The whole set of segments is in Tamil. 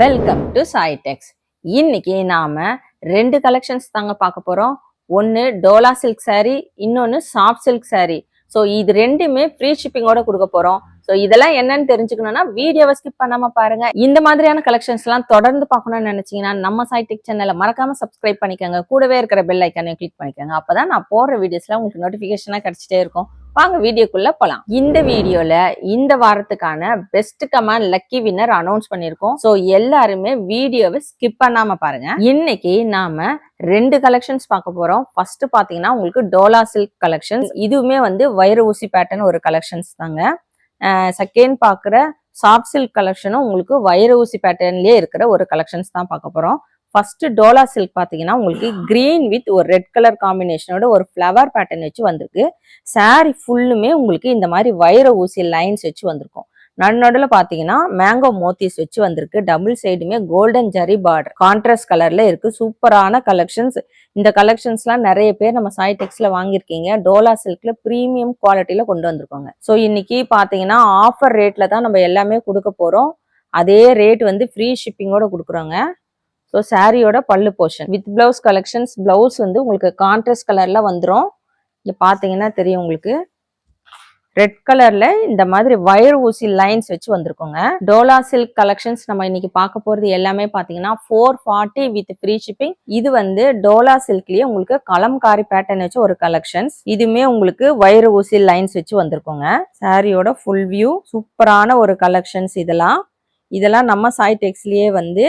வெல்கம் டு சாய்டெக்ஸ் இன்னைக்கு நாம ரெண்டு கலெக்ஷன்ஸ் தாங்க பார்க்க போறோம். ஒன்னு டோலா சில்க் saree இன்னொன்னு சாஃப்ட் சில்க் saree. ஸோ இது ரெண்டுமே ஃப்ரீ ஷிப்பிங்கோட கொடுக்க போறோம். ஸோ இதெல்லாம் என்னன்னு தெரிஞ்சுக்கணும்னா வீடியோவை ஸ்கிப் பண்ணாம பாருங்க. இந்த மாதிரியான கலெக்ஷன்ஸ் எல்லாம் தொடர்ந்து பார்க்கணும்னு நினைச்சீங்கன்னா நம்ம சைடெக் சேனலை மறக்காம சப்ஸ்கிரைப் பண்ணிக்கோங்க. கூடவே இருக்கிற பெல் ஐக்கானையும் கிளிக் பண்ணிக்கோங்க. அப்பதான் நான் போடுற வீடியோஸ்ல உங்களுக்கு நோட்டிபிகேஷனா கிடைச்சிட்டே இருக்கும். வாங்க வீடியோக்குள்ள போலாம். இந்த வீடியோல இந்த வாரத்துக்கான best comment lucky winner announce பண்ணிருக்கோம் சோ எல்லாருமே வீடியோவை ஸ்கிப் பண்ணாம பாருங்க. இன்னைக்கு நாம ரெண்டு கலெக்ஷன்ஸ் பார்க்க போறோம். ஃபர்ஸ்ட் பாத்தீங்கன்னா உங்களுக்கு டோலா சில்க் கலெக்ஷன்ஸ் இதுவுமே வந்து வைர ஊசி பேட்டர்ன் ஒரு கலெக்ஷன்ஸ் தாங்க. செகண்ட் பாக்குற சாஃப்ட் சில்க் கலெக்ஷனும் உங்களுக்கு வைர ஊசி பேட்டர்ன்லயே இருக்கிற ஒரு கலெக்ஷன்ஸ் தான் பார்க்க போறோம். ஃபஸ்ட்டு டோலா சில்க் பார்த்தீங்கன்னா உங்களுக்கு க்ரீன் வித் ஒரு ரெட் கலர் காம்பினேஷனோட ஒரு ஃப்ளவர் பேட்டர்ன் வச்சு வந்திருக்கு. சாரி ஃபுல்லுமே உங்களுக்கு இந்த மாதிரி வைர ஊசி லைன்ஸ் வச்சு வந்திருக்கும். நடுநடுல பார்த்தீங்கன்னா மேங்கோ மோத்திஸ் வச்சு வந்திருக்கு. டபுள் சைடுமே கோல்டன் ஜரி பார்டர் கான்ட்ராஸ்ட் கலரில் இருக்குது சூப்பரான கலெக்ஷன்ஸ் இந்த கலெக்ஷன்ஸ்லாம் நிறைய பேர் நம்ம சாய்டெக்ஸில் வாங்கியிருக்கீங்க. டோலா சில்கில் ப்ரீமியம் குவாலிட்டியில் கொண்டு வந்திருக்கோங்க. ஸோ இன்னைக்கு பார்த்தீங்கன்னா ஆஃபர் ரேட்டில் தான் நம்ம எல்லாமே கொடுக்க போகிறோம் அதே ரேட் வந்து ஃப்ரீ ஷிப்பிங்கோட கொடுக்குறோங்க. ஸோ சாரியோட பல்லு portion with blouse collections blouse வந்து உங்களுக்கு கான்ட்ராஸ்ட் கலர்ல வந்துடும் இங்கே பார்த்தீங்கன்னா தெரியும் உங்களுக்கு. ரெட் கலர்ல இந்த மாதிரி வயர் ஊசி லைன்ஸ் வச்சு வந்திருக்கோங்க. டோலா சில்க் கலெக்ஷன்ஸ் நம்ம இன்னைக்கு பார்க்க போறது எல்லாமே பாத்தீங்கன்னா four forty with free shipping இது வந்து டோலா சில்க்லயே உங்களுக்கு கலம்காரி பேட்டர்ன் வச்சு ஒரு கலெக்ஷன்ஸ் இதுமே உங்களுக்கு வயர் ஊசி லைன்ஸ் வச்சு வந்திருக்கோங்க. சாரியோட ஃபுல் வியூ சூப்பரான ஒரு கலெக்ஷன்ஸ் இதெல்லாம். இதெல்லாம் நம்ம சாய் டெக்ஸ்லயே வந்து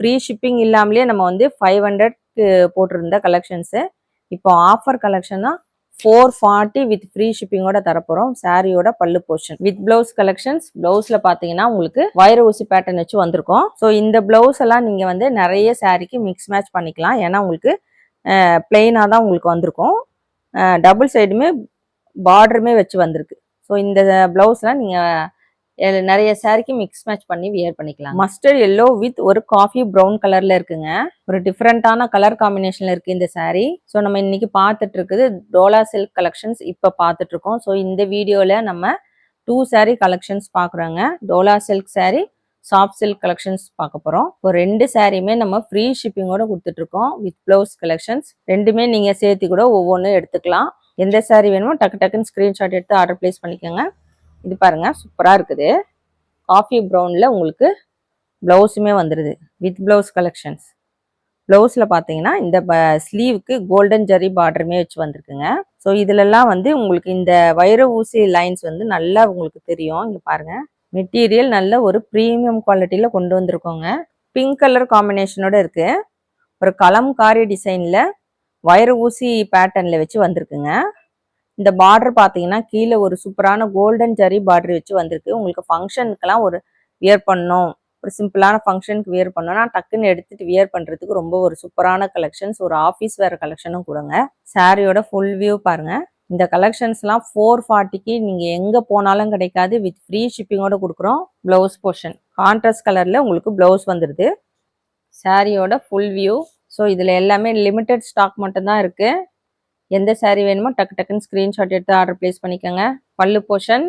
ஃப்ரீ ஷிப்பிங் இல்லாமலே நம்ம வந்து ஃபைவ் ஹண்ட்ரட்க்கு போட்டிருந்த கலெக்ஷன்ஸு இப்போ ஆஃபர் கலெக்ஷனாக ஃபோர் ஃபார்ட்டி வித் ஃப்ரீ ஷிப்பிங்கோட தரப்போகிறோம் சாரியோட பல்லு போர்ஷன் வித் பிளவுஸ் கலெக்ஷன்ஸ் ப்ளவுஸில் பார்த்தீங்கன்னா உங்களுக்கு வைர ஊசி பேட்டர்ன் வச்சு வந்திருக்கும். ஸோ இந்த பிளவுஸ் எல்லாம் நீங்கள் வந்து நிறைய சாரிக்கு மிக்ஸ் மேட்ச் பண்ணிக்கலாம். ஏன்னா உங்களுக்கு பிளெயினாக தான் உங்களுக்கு வந்திருக்கும். டபுள் சைடுமே பார்டருமே வச்சு வந்திருக்கு. ஸோ இந்த பிளவுஸ்லாம் நீங்கள் நிறைய சாரிக்கு மிக்ஸ் மேட்ச் பண்ணி வியர் பண்ணிக்கலாம். மஸ்டர்ட் எல்லோ வித் ஒரு காஃபி ப்ரௌன் கலர்ல இருக்குங்க. ஒரு டிஃப்ரெண்டான கலர் காம்பினேஷன்ல இருக்கு இந்த சாரி ஸோ நம்ம இன்னைக்கு பார்த்துட்டு இருக்குது டோலா சில்க் கலெக்ஷன்ஸ் இப்போ பார்த்துட்டு இருக்கோம். ஸோ இந்த வீடியோல நம்ம two sorry collections பார்க்குறோங்க. Dola silk saree soft silk collections பார்க்க போறோம். இப்போ ரெண்டு சாரியுமே நம்ம ஃப்ரீ ஷிப்பிங்கோட கொடுத்துட்டு இருக்கோம். வித் பிளவுஸ் கலெக்ஷன்ஸ் ரெண்டுமே நீங்க சேர்த்து கூட ஒவ்வொன்றும் எடுத்துக்கலாம். எந்த saree வேணுமோ டக்கு டக்குன்னு ஸ்கிரீன்ஷாட் எடுத்து ஆர்டர் பிளேஸ் பண்ணிக்கோங்க. இது பாருங்க சூப்பராக இருக்குது. காஃபி ப்ரௌனில் உங்களுக்கு ப்ளவுஸுமே வந்துடுது வித் ப்ளவுஸ் கலெக்ஷன்ஸ் ப்ளவுஸில் பார்த்தீங்கன்னா இந்த ஸ்லீவுக்கு கோல்டன் ஜரி பார்டருமே வச்சு வந்திருக்குங்க. ஸோ இதிலெல்லாம் வந்து உங்களுக்கு இந்த வைர ஊசி லைன்ஸ் வந்து நல்லா உங்களுக்கு தெரியும். இங்கே பாருங்கள் மெட்டீரியல் நல்ல ஒரு ப்ரீமியம் குவாலிட்டியில் கொண்டு வந்திருக்கோங்க. பிங்க் கலர் காம்பினேஷனோட இருக்குது ஒரு கலம்காரி டிசைனில் வைர ஊசி பேட்டர்னில் வச்சு வந்திருக்குங்க. இந்த பார்டர் பார்த்தீங்கன்னா கீழே ஒரு சூப்பரான கோல்டன் ஜரி பார்டர் வச்சு வந்திருக்கு. உங்களுக்கு ஃபங்க்ஷனுக்கெல்லாம் ஒரு வியர் பண்ணோம் ஒரு சிம்பிளான ஃபங்க்ஷனுக்கு வியர் பண்ணோம்னா டக்குன்னு எடுத்துட்டு வியர் பண்ணுறதுக்கு ரொம்ப ஒரு சூப்பரான கலெக்ஷன்ஸ் ஒரு ஆஃபீஸ் வேறு கலெக்ஷனும் கொடுங்க. சாரியோட ஃபுல் வியூ பாருங்கள் இந்த கலெக்ஷன்ஸ்லாம் ஃபோர் ஃபார்ட்டிக்கு நீங்கள் எங்கே போனாலும் கிடைக்காது. வித் ஃப்ரீ ஷிப்பிங்கோட கொடுக்குறோம். ப்ளவுஸ் போர்ஷன் கான்ட்ராஸ்ட் கலரில் உங்களுக்கு ப்ளவுஸ் வந்துடுது சாரியோட ஃபுல் வியூ ஸோ இதில் எல்லாமே லிமிட்டட் ஸ்டாக் மட்டும்தான் இருக்குது எந்த சாரீ வேணுமோ டக்கு டக்குன்னு ஸ்க்ரீன்ஷாட் எடுத்து ஆர்டர் ப்ளேஸ் பண்ணிக்கோங்க. பல்லு போர்ஷன்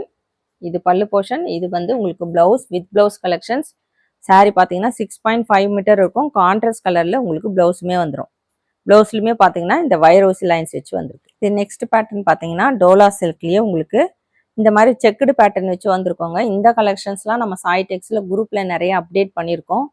இது பல்லு போர்ஷன் இது வந்து உங்களுக்கு blouse with blouse collections saree பார்த்தீங்கன்னா சிக்ஸ் பாயிண்ட் ஃபைவ் மீட்டர் இருக்கும். கான்ட்ராஸ்ட் கலரில் உங்களுக்கு பிளவுஸுமே வந்துடும் பிளவுஸ்லையுமே பார்த்தீங்கன்னா இந்த வைரோசி லைன்ஸ் வச்சு வந்திருக்கு. இது நெக்ஸ்ட் பேட்டர்ன் பார்த்தீங்கன்னா டோலா சில்க்லேயே உங்களுக்கு இந்த மாதிரி செக்குடு பேட்டர்ன் வச்சு வந்திருக்கோங்க. இந்த கலெக்ஷன்ஸ்லாம் நம்ம சாய் டெக்ஸில் குரூப்பில் நிறைய அப்டேட் பண்ணியிருக்கோம்.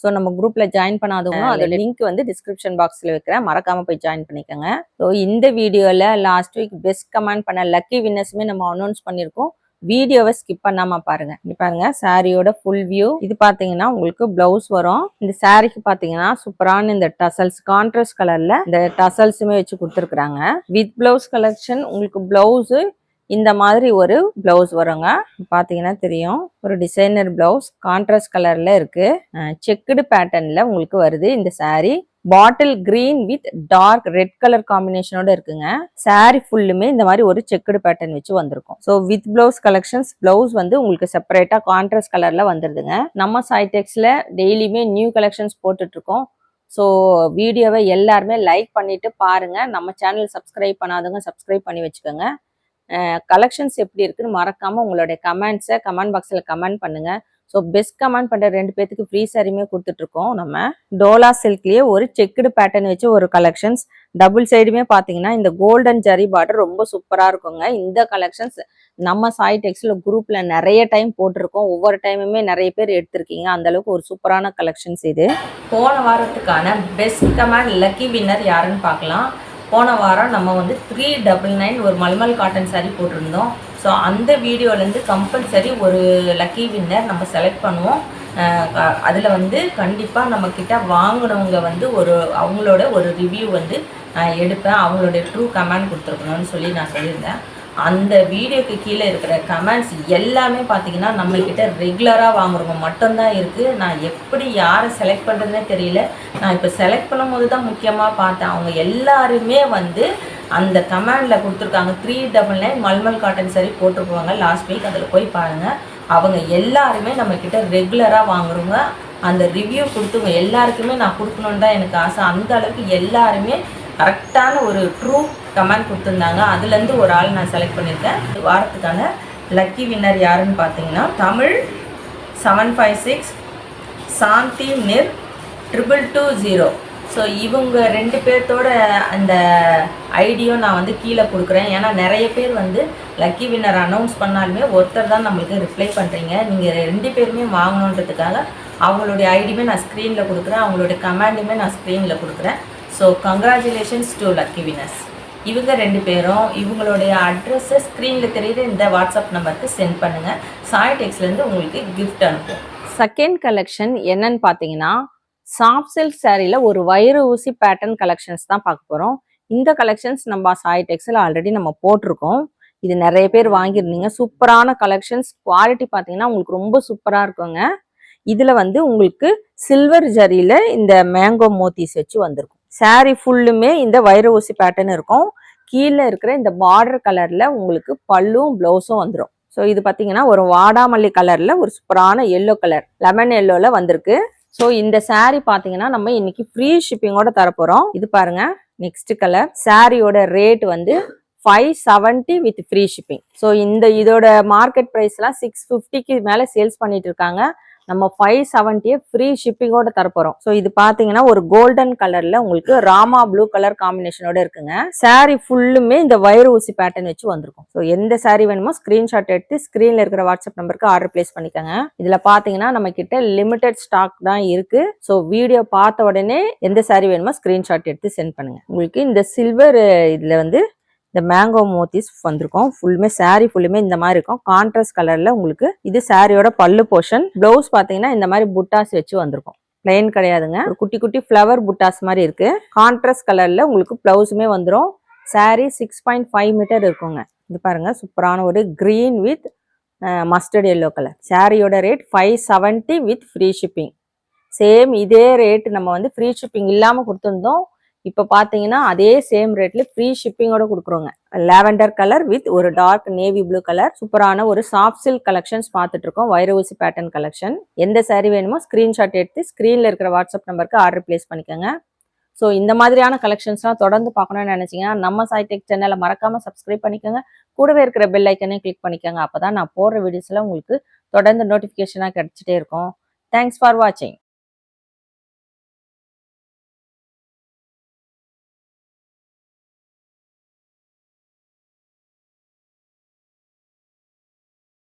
ஸோ நம்ம குரூப்ல ஜாயின் பண்ணாதவங்க அதோட லிங்க் வந்து டிஸ்கிரிப்ஷன் பாக்ஸ்ல வைக்கிறேன். மறக்காம போய் ஜாயின் பண்ணிக்கோங்க. ஸோ இந்த வீடியோல லாஸ்ட் வீக் பெஸ்ட் கமெண்ட் பண்ண லக்கி வின்னர்ஸுமே நம்ம அனௌன்ஸ் பண்ணியிருக்கோம் வீடியோவை ஸ்கிப் பண்ணாம பாருங்க. பாருங்க சாரியோட ஃபுல் வியூ இது பாத்தீங்கன்னா உங்களுக்கு பிளவுஸ் வரும். இந்த சாரிக்கு பாத்தீங்கன்னா சூப்பரான இந்த டசல்ஸ் கான்ட்ராஸ்ட் கலர்ல இந்த டசல்ஸுமே வச்சு கொடுத்துருக்காங்க வித் பிளவுஸ் கலெக்ஷன் உங்களுக்கு பிளவுஸ் இந்த மாதிரி ஒரு பிளவுஸ் வருங்க. பார்த்தீங்கன்னா தெரியும். ஒரு டிசைனர் பிளவுஸ் கான்ட்ராஸ்ட் கலரில் இருக்குது செக்குடு பேட்டர்னில் உங்களுக்கு வருது. இந்த saree bottle green with dark red colour காம்பினேஷனோட இருக்குங்க. சாரி ஃபுல்லுமே இந்த மாதிரி ஒரு செக்குடு பேட்டர்ன் வச்சு வந்திருக்கும். So with blouse collections blouse வந்து உங்களுக்கு செப்பரேட்டா கான்ட்ராஸ்ட் கலர்ல வந்துருதுங்க. நம்ம சைடெக்ஸ்ல டெய்லியுமே நியூ கலெக்ஷன்ஸ் போட்டுட்டு இருக்கோம் ஸோ வீடியோவை எல்லாருமே லைக் பண்ணிட்டு பாருங்க. நம்ம சேனல் சப்ஸ்கிரைப் பண்ணாதவங்க சப்ஸ்கிரைப் பண்ணி வச்சுக்கோங்க. கலெக்ஷன்ஸ் எப்படி இருக்குன்னு மறக்காம உங்களுடைய கமெண்ட்ஸை கமெண்ட் பாக்ஸில் கமெண்ட் பண்ணுங்க. ஸோ பெஸ்ட் கமெண்ட் பண்ற ரெண்டு பேத்துக்கு ஃப்ரீ சாரியுமே கொடுத்துட்ருக்கோம் நம்ம டோலா சில்க்லேயே ஒரு செக்குடு பேட்டர்ன் வச்சு ஒரு கலெக்ஷன்ஸ் டபுள் சைடுமே பாத்தீங்கன்னா இந்த கோல்டன் ஜரி பார்டர் ரொம்ப சூப்பரா இருக்குங்க. இந்த கலெக்ஷன்ஸ் நம்ம சாய் டெக்ஸில் குரூப்ல நிறைய டைம் போட்டிருக்கோம். ஒவ்வொரு டைமுமே நிறைய பேர் எடுத்திருக்கீங்க. அந்தளவுக்கு ஒரு சூப்பரான கலெக்ஷன்ஸ் இது. போன வாரத்துக்கான பெஸ்ட் கமெண்ட் லக்கி வின்னர் யாருன்னு பார்க்கலாம். போன வாரம் நம்ம வந்து த்ரீ டபுள் நைன் ஒரு மல்மல் காட்டன் சாரீ போட்டிருந்தோம். ஸோ அந்த வீடியோலேருந்து கம்பல்சரி ஒரு லக்கி வின்னர் நம்ம செலக்ட் பண்ணுவோம். அதில் வந்து கண்டிப்பாக நம்மக்கிட்ட வாங்கினவங்க வந்து ஒரு அவங்களோட ஒரு ரிவ்யூ வந்து நான் எடுப்பேன். அவங்களுடைய ட்ரூ கமெண்ட் கொடுத்துருக்கணும்னு சொல்லி நான் சொல்லியிருந்தேன். அந்த வீடியோக்கு கீழே இருக்கிற கமெண்ட்ஸ் எல்லாமே பார்த்தீங்கன்னா நம்மக்கிட்ட ரெகுலராக வாங்குறவங்க மட்டும்தான் இருக்குது நான் எப்படி யாரை செலக்ட் பண்ணுறதுனே தெரியல. நான் இப்போ செலக்ட் பண்ணும்போது தான் முக்கியமாக பார்த்தேன். அவங்க எல்லாருமே வந்து அந்த கமெண்டில் கொடுத்துருக்காங்க. Three double nine mulmul cotton saree போட்டிருப்பாங்க. லாஸ்ட் வீக் அதில் போய் பாருங்கள் அவங்க எல்லாருமே நம்மக்கிட்ட ரெகுலராக வாங்குறவங்க. அந்த ரிவ்யூ கொடுத்தவங்க எல்லாருக்குமே நான் கொடுக்கணுன்னு தான் எனக்கு ஆசை. அந்த அளவுக்கு எல்லாருமே கரெக்டான ஒரு ட்ரூ கமெண்ட் கொடுத்துருந்தாங்க. அதுலேருந்து ஒரு ஆள் நான் செலக்ட் பண்ணியிருக்கேன் இந்த வாரத்துக்கான லக்கி வின்னர் யாருன்னு பார்த்தீங்கன்னா Tamil seven five six Shanti நிர் triple two zero so இவங்க ரெண்டு பேர்த்தோட அந்த ஐடியும் நான் வந்து கீழே கொடுக்குறேன். ஏன்னா நிறைய பேர் வந்து லக்கி வின்னர் அனௌன்ஸ் பண்ணாலுமே ஒருத்தர் தான் நம்மளுக்கு ரிப்ளை பண்ணுறீங்க நீங்கள் ரெண்டு பேருமே வாங்கணுன்றதுக்காக அவங்களுடைய ஐடியுமே நான் ஸ்க்ரீனில் கொடுக்குறேன். அவங்களுடைய கமெண்டுமே நான் ஸ்க்ரீனில் கொடுக்குறேன். So congratulations to lucky winners இவங்க ரெண்டு பேரும் இவங்களுடைய அட்ரஸை ஸ்க்ரீனில் தெரியுற இந்த வாட்ஸ்அப் நம்பருக்கு சென்ட் பண்ணுங்கள் சாய் டெக்ஸ்லேருந்து உங்களுக்கு கிஃப்ட் அனுப்பும் செகண்ட் கலெக்ஷன் என்னன்னு பார்த்தீங்கன்னா சாஃப்ட் சில்க் சேரீல ஒரு வயிறு ஊசி பேட்டர்ன் கலெக்ஷன்ஸ் தான் பார்க்க போகிறோம் இந்த கலெக்ஷன்ஸ் நம்ம சாய் டெக்ஸில் ஆல்ரெடி நம்ம போட்டிருக்கோம். இது நிறைய பேர் வாங்கியிருந்தீங்க. சூப்பரான கலெக்ஷன்ஸ் குவாலிட்டி பார்த்தீங்கன்னா உங்களுக்கு ரொம்ப சூப்பராக இருக்குங்க. இதில் வந்து உங்களுக்கு சில்வர் ஜரியில் இந்த மேங்கோ மோத்திஸ் வச்சு வந்திருக்கும். சாரி ஃபுல்லுமே இந்த வைர ஊசி பேட்டர்ன் இருக்கும். கீழே இருக்கிற இந்த பார்டர் கலரில் உங்களுக்கு பல்லும் ப்ளவுஸும் வந்துடும் ஸோ இது பார்த்தீங்கன்னா ஒரு வாடாமல்லி கலரில் ஒரு சூப்பரான எல்லோ கலர் லெமன் எல்லோவில் வந்திருக்கு. ஸோ இந்த saree பார்த்தீங்கன்னா நம்ம இன்னைக்கு ஃப்ரீ ஷிப்பிங்கோட தரப்போகிறோம் இது பாருங்க நெக்ஸ்ட் கலர் சாரியோட ரேட் வந்து five seventy with free shipping so இந்த இதோட மார்க்கெட் ப்ரைஸ்லாம் சிக்ஸ் ஃபிஃப்டிக்கு மேலே சேல்ஸ் பண்ணிட்டு இருக்காங்க. நம்ம ஃபைவ் செவன்ட்டியை ஃப்ரீ ஷிப்பிங்கோட தரப்போகிறோம் ஸோ இது பார்த்தீங்கன்னா ஒரு கோல்டன் கலரில் உங்களுக்கு ராமா ப்ளூ கலர் காம்பினேஷனோட இருக்குங்க. சாரீ ஃபுல்லுமே இந்த வயிறு ஊசி பேட்டர்ன் வச்சு வந்திருக்கும். ஸோ எந்த சாரீ வேணுமோ ஸ்க்ரீன்ஷாட் எடுத்து ஸ்க்ரீனில் இருக்கிற வாட்ஸ்அப் நம்பருக்கு ஆர்டர் பிளேஸ் பண்ணிக்கோங்க. இதில் பார்த்தீங்கன்னா நம்ம கிட்ட லிமிடெட் ஸ்டாக் தான் இருக்கு. ஸோ வீடியோ பார்த்த உடனே எந்த சாரீ வேணுமோ ஸ்க்ரீன்ஷாட் எடுத்து சென்ட் பண்ணுங்க. உங்களுக்கு இந்த சில்வர் இதில் வந்து இந்த மேங்கோ மோத்திஸ் வந்திருக்கும். ஃபுல்லுமே saree ஃபுல்லுமே இந்த மாதிரி இருக்கும். கான்ட்ராஸ்ட் கலர்ல உங்களுக்கு இது சாரியோட பல்லு போர்ஷன் பிளவுஸ் பாத்தீங்கன்னா இந்த மாதிரி புட்டாஸ் வச்சு வந்திருக்கும். பிளைன் கிடையாதுங்க. ஒரு குட்டி குட்டி ஃப்ளவர் புட்டாஸ் மாதிரி இருக்கு. கான்ட்ராஸ்ட் கலர்ல உங்களுக்கு பிளவுஸுமே வந்துடும் saree six point five metre இருக்குங்க. இது பாருங்க சூப்பரான ஒரு green with mustard yellow colour சாரியோட rate five seventy with free shipping same இதே ரேட் நம்ம வந்து ஃப்ரீ ஷிப்பிங் இல்லாமல் கொடுத்துருந்தோம். இப்போ பார்த்தீங்கன்னா அதே சேம் ரேட்ல ஃப்ரீ ஷிப்பிங்கோட கொடுக்குறோங்க. லாவெண்டர் கலர் வித் ஒரு டார்க் நேவி ப்ளூ கலர் சூப்பரான ஒரு சாஃப்ட் சில்க் கலெக்ஷன்ஸ் பார்த்துட்டு இருக்கோம் வைரவசி பேட்டர்ன் கலெக்ஷன் எந்த saree வேணுமோ ஸ்க்ரீன்ஷாட் எடுத்து ஸ்க்ரீனில் இருக்கிற வாட்ஸ்அப் நம்பருக்கு ஆர்டர் பிளேஸ் பண்ணிக்கோங்க. ஸோ இந்த மாதிரியான கலெக்ஷன்ஸ்லாம் தொடர்ந்து பார்க்கணும்னு நினச்சிங்கன்னா நம்ம சைடெக் சேனலை மறக்காம சப்ஸ்கிரைப் பண்ணிக்கோங்க. கூடவே இருக்கிற பெல் ஐக்கனையும் கிளிக் பண்ணிக்கோங்க. அப்பதான் நான் போடுற வீடியோஸில் உங்களுக்கு தொடர்ந்து நோட்டிஃபிகேஷனாக கிடச்சிட்டே இருக்கும். தேங்க்ஸ் ஃபார் வாட்சிங்